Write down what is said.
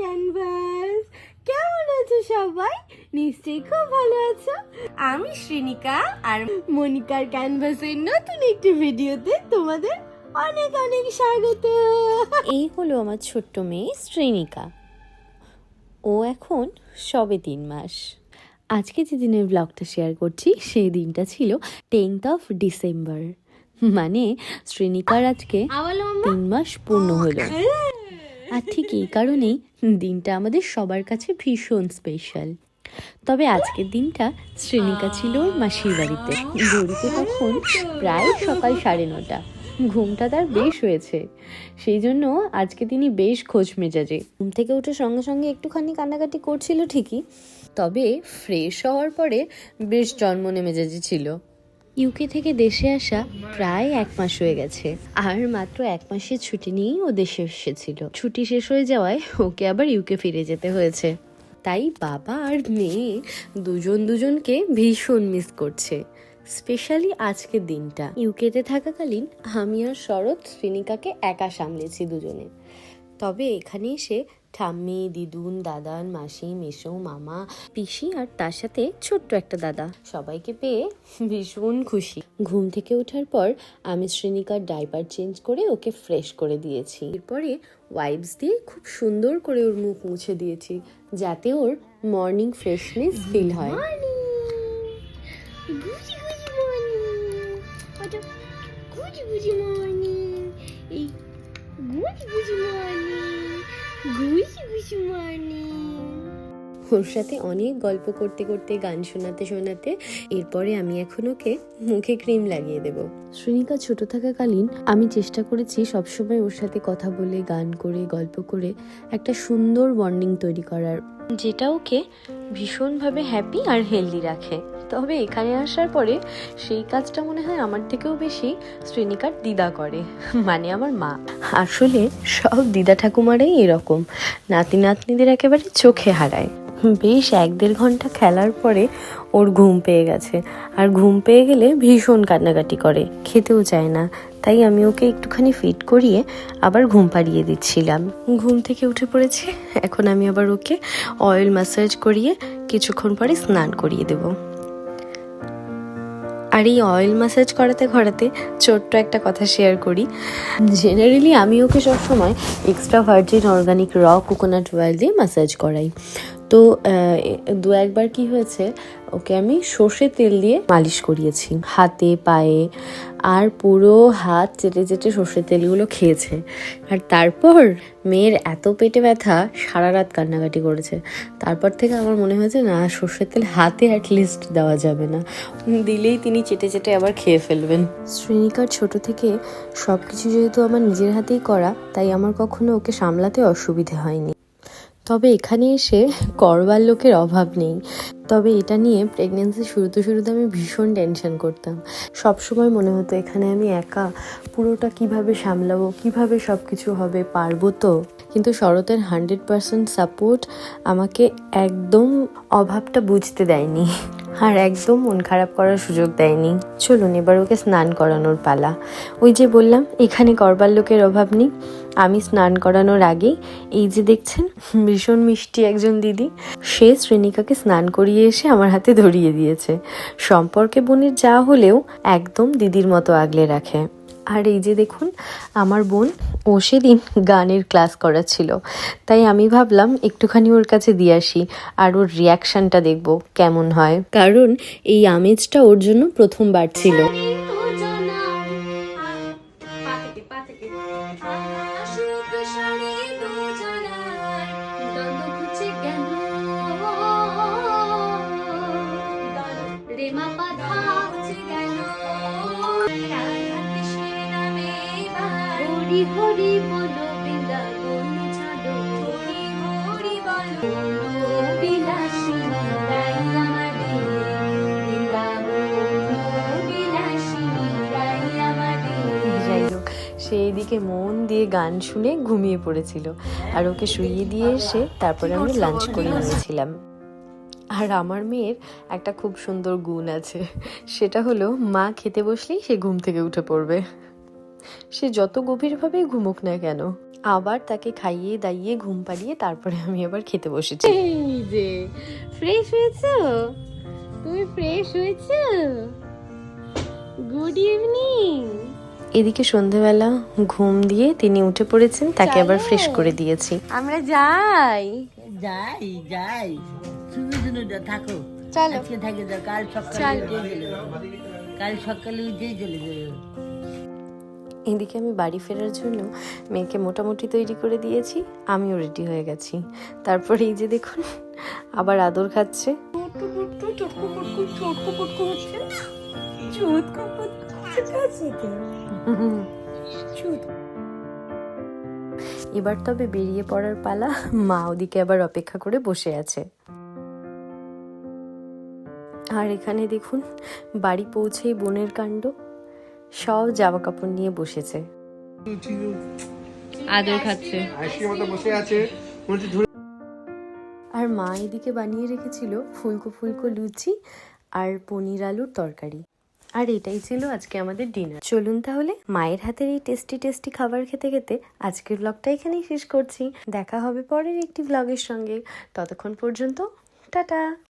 Canvas কেমন আছো সবাই? নিশ্চয়ই খুব ভালো আছো। আমি শ্রীনিকা আর মনিকার ক্যানভাসের নতুন একটি ভিডিওতে তোমাদের অনেক অনেক স্বাগত। এই হলো আমার ছোট্ট মেয়ে শ্রেণিকা ও এখন সবে তিন মাস। আজকে যে দিনের ব্লগটা শেয়ার করছি সেই দিনটা ছিল টেন্থ অফ ডিসেম্বর মানে শ্রেণিকার আজকে তিন মাস পূর্ণ হলো। আর ঠিক এই কারণেই দিনটা আমাদের সবার কাছে ভীষণ স্পেশাল তবে আজকের দিনটা শ্রেণিকা ছিল ওর মাসির বাড়িতে। ঘড়িতে তখন প্রায় সকাল সাড়ে নটা। ঘুমটা তার বেশ হয়েছে। সেই জন্য আজকে তিনি বেশ খোঁজ মেজাজে। ঘুম থেকে উঠে সঙ্গে সঙ্গে একটুখানি কান্নাকাটি করছিল ঠিকই, তবে ফ্রেশ হওয়ার পরে বেশ জন্মনে মেজাজে ছিল। ইউকে থেকে দেশে আসা প্রায় এক মাস হয়ে গেছে। আর মাত্র এক মাসের ছুটি নিয়েই ও দেশে এসেছিল। ছুটি শেষ হয়ে যাওয়ায় ওকে আবার ইউকে ফিরে যেতে হয়েছে। তাই বাবা আর মেয়ে দুজন দুজনকে ভীষণ মিস করছে। স্পেশালি আজকের দিনটা। ইউকেতে থাকাকালীন আমি আর শরৎ শ্রীনিকাকে একা সামলেছি দুজনে। তবে এখানে এসে ঠাম্মি, দিদুন, দাদান, মাসি, মেসো, মামা, পিসি আর তার সাথে ছোট্ট একটা দাদা। সবাইকে পেয়ে ভীষণ খুশি। ঘুম থেকে ওঠার পর আমি শ্রেণিকার ডাইপার চেঞ্জ করে ওকে ফ্রেশ করে দিয়েছি। এরপরে ওয়াইপস দিয়ে খুব সুন্দর করে ওর মুখ মুছে দিয়েছি, যাতে ওর মর্নিং ফ্রেশনেস ফিল হয়। এই মর্নিং মর্নিং ওর সাথে অনেক গল্প করতে করতে গান শোনাতে শোনাতে এরপরে আমি এখন ওকে মুখে ক্রিম লাগিয়ে দেব। শ্রেণিকা ছোট থাকাকালীন আমি চেষ্টা করেছি সবসময় ওর সাথে কথা বলে গান করে গল্প করে একটা সুন্দর বন্ডিং তৈরি করার। যেটা ওকে ভীষণভাবে হ্যাপি আর হেলদি রাখে। তবে এখানে আসার পরে সেই কাজটা মনে হয় আমার থেকেও বেশি শ্রেণিকার দিদা করে মানে আমার মা। আসলে সব দিদা ঠাকুমারাই এরকম। নাতি নাতনিদের একেবারে চোখে হারায়। বেশ এক দেড় ঘণ্টা খেলার পরে ওর ঘুম পেয়ে গেছে। আর ঘুম পেয়ে গেলে ভীষণ কান্নাকাটি করে, খেতেও চায় না। তাই আমি ওকে একটুখানি ফিট করিয়ে আবার ঘুম পাড়িয়ে দিচ্ছিলাম। ঘুম থেকে উঠে পড়েছে, এখন আমি আবার ওকে অয়েল ম্যাসাজ করিয়ে কিছুক্ষণ পরে স্নান করিয়ে দেবো। আর এই অয়েল ম্যাসাজ করাতে করাতে ছোট্ট একটা কথা শেয়ার করি। জেনারেলি আমি ওকে সবসময় extra virgin organic raw coconut oil দিয়ে ম্যাসাজ করাই। তো দু একবার কি হয়েছে, ওকে আমি সর্ষে তেল দিয়ে মালিশ করিয়েছি, হাতে, পায়ে, আর পুরো হাত চেটে চেটে সর্ষে তেলগুলো খেয়েছে। আর তারপর মেয়ের এত পেটে ব্যথা, সারা রাত কান্নাকাটি করেছে। তারপর থেকে আমার মনে হয়েছে, না সর্ষের তেল হাতে অ্যাটলিস্ট দেওয়া যাবে না। দিলেই তিনি চেটে চেটে আবার খেয়ে ফেলবেন। শ্রেণিকার ছোট থেকে সব কিছু যেহেতু আমার নিজের হাতেই করা, তাই আমার কখনো ওকে সামলাতে অসুবিধে হয়নি। তবে এখানে এসে করবার লোকের অভাব নেই। তবে এটা নিয়ে প্রেগনেন্সি শুরুতে শুরুতে আমি ভীষণ টেনশন করতাম। সব সময় মনে হতো, এখানে আমি একা, পুরোটা কীভাবে সামলাবো, কীভাবে সব কিছু হবে, পারব তো? কিন্তু শরতের হান্ড্রেড পার্সেন্ট সাপোর্ট আমাকে একদম অভাবটা বুঝতে দেয়নি। আর একদম মন খারাপ করার সুযোগ দেয়নি। চলুন, এবার ওকে স্নান করানোর পালা। ওই যে বললাম, এখানে করবার লোকের অভাব নেই। আমি স্নান করানোর আগে, এই যে দেখছেন, ভীষণ মিষ্টি একজন দিদি, সে শ্রেণিকাকে স্নান করিয়ে এসে আমার হাতে ধরিয়ে দিয়েছে। সম্পর্কে বোনের যা হলেও একদম দিদির মতো আগলে রাখে। আর এই যে দেখুন, আমার বোন ও সেদিন গানের ক্লাস করা ছিল তাই আমি ভাবলাম একটুখানি ওর কাছে দিয়ে আসি আর ওর রিয়াকশানটা দেখব কেমন হয়। কারণ এই আমেজটা ওর জন্য প্রথমবার ছিল। সেই দিকে মন দিয়ে গান শুনে ঘুমিয়ে পড়েছিল। আর ওকে শুইয়ে দিয়ে এসে তারপরে আমি লাঞ্চ করে নিয়েছিলাম। আর আমার মেয়ের একটা খুব সুন্দর গুণ আছে। সেটা হলো, মা খেতে বসলেই সে ঘুম থেকে উঠে পড়বে। সে যত গভীরভাবেই ঘুমুক না কেন, আবার তাকে খাইয়ে দাইয়ে ঘুম পাড়িয়ে তারপরে আমি আবার খেতে বসেছি। এই যে ফ্রেশ হয়েছো? তুমি ফ্রেশ হয়েছো? গুড ইভিনিং এদিকে সন্ধেবেলা ঘুম দিয়ে তিনি উঠে পড়েছেন তাকে আবার ফ্রেশ করে দিয়েছি আমরা যাই যাই যাই থাকো চলো থাকে কাল সকালে উঠে চলে যাও কাল সকালে উঠেই চলে যাও এদিকে আমি বাড়ি ফেরার জন্য মেয়েকে মোটামুটি তৈরি করে দিয়েছি আমিও রেডি হয়ে গেছি তারপরে এই যে দেখুন আবার আদর খাচ্ছে এবার তবে বেরিয়ে পড়ার পালা। মা ওদিকে আবার অপেক্ষা করে বসে আছে। আর এখানে দেখুন বাড়ি পৌঁছেই বোনের কাণ্ড। সব জামা কাপড় নিয়ে বসেছে। আদর খাচ্ছে। বসে আছে আর মা এদিকে বানিয়ে রেখেছিল ফুলকো ফুলকো লুচি আর পনির আলুর তরকারি। আর এটাই ছিল আজকে আমাদের ডিনার চলুন তাহলে মায়ের হাতের এই টেস্টি টেস্টি খাবার খেতে খেতে আজকের ব্লগটা এখানেই শেষ করছি। দেখা হবে পরের একটি ব্লগের সঙ্গে। ততক্ষণ পর্যন্ত, টাটা!